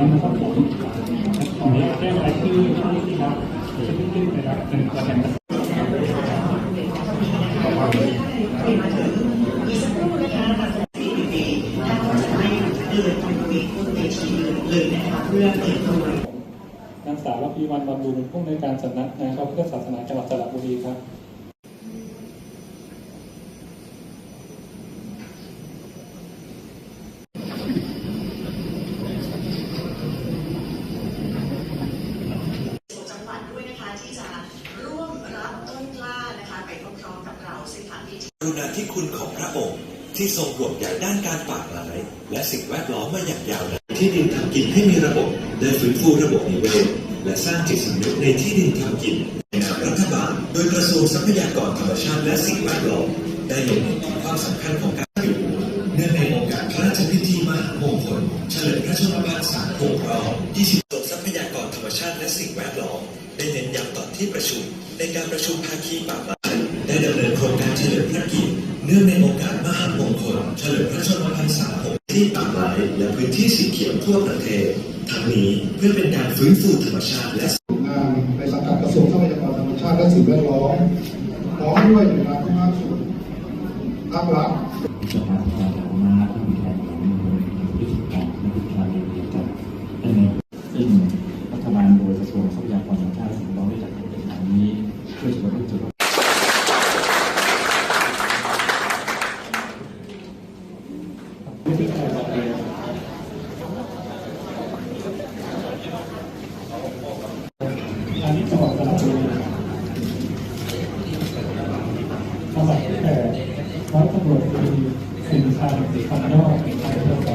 แล้วนะครับผมขออนุญาตได้รายชื่อท่านที่รับจะขึ้นไปรับเป็นตัวแทนนางสาวรัพีวันบำรุงผู้ในการสำนักงานพระพุทธศาสนาจังหวัดสระบุรีครับ รุณาธิคุณของพระองค์ ที่ทรงห่วงใยด้านการป่าไม้และสิ่งแวดล้อมมาอย่างยาวนานที่ดินทำกินให้มีระบบได้ฟื้นฟูระบบนิเวศและสร้างจิตสำนึกในที่ดินทำกินในนามรัฐบาล โดยกระทรวงทรัพยากรธรรมชาติและสิ่งแวดล้อมได้เล็งเห็นถึงความสำคัญของการอยู่เนื่องในโอกาสพระราชพิธีมหามงคลเฉลิมพระชนมพรรษาหกรอบ20กรมทรัพยากรธรรมชาติและสิ่งแวดล้อมได้เน้นย้ำต่อที่ประชุมในการประชุมภาคีป่าไม้ ได้ดำเนินโครงการเฉลิมพระเกียรติเนื่องในโอกาสมหามงคลเฉลิมพระชนมพรรษาหกที่ป่าไม้และพื้นที่สีเขียวทั่วประเทศ ทั้งนี้เพื่อเป็นการฟื้นฟูธรรมชาติและงานในสังกัดกระทรวงทรัพยากรธรรมชาติและสิ่งแวดล้อมพร้อมด้วยหน่วยงานภาคส่วนภาครัฐสภาสาธารณะที่มีการของมือวิธีการและวิธีการเรียนรู้กันได้ในซึ่งรัฐบาลโดยกระทรวงทรัพยากรธรรมชาติและสิ่งแวดล้อมได้จัดกิจกรรมนี้เพื่อจะบรรลุจุด ผู้ที่เข้ารับเรียนอั นนี้จังหวัดสระบุรีสมัยแต่ร้อยตำรวจตรีสินชัยคำยอด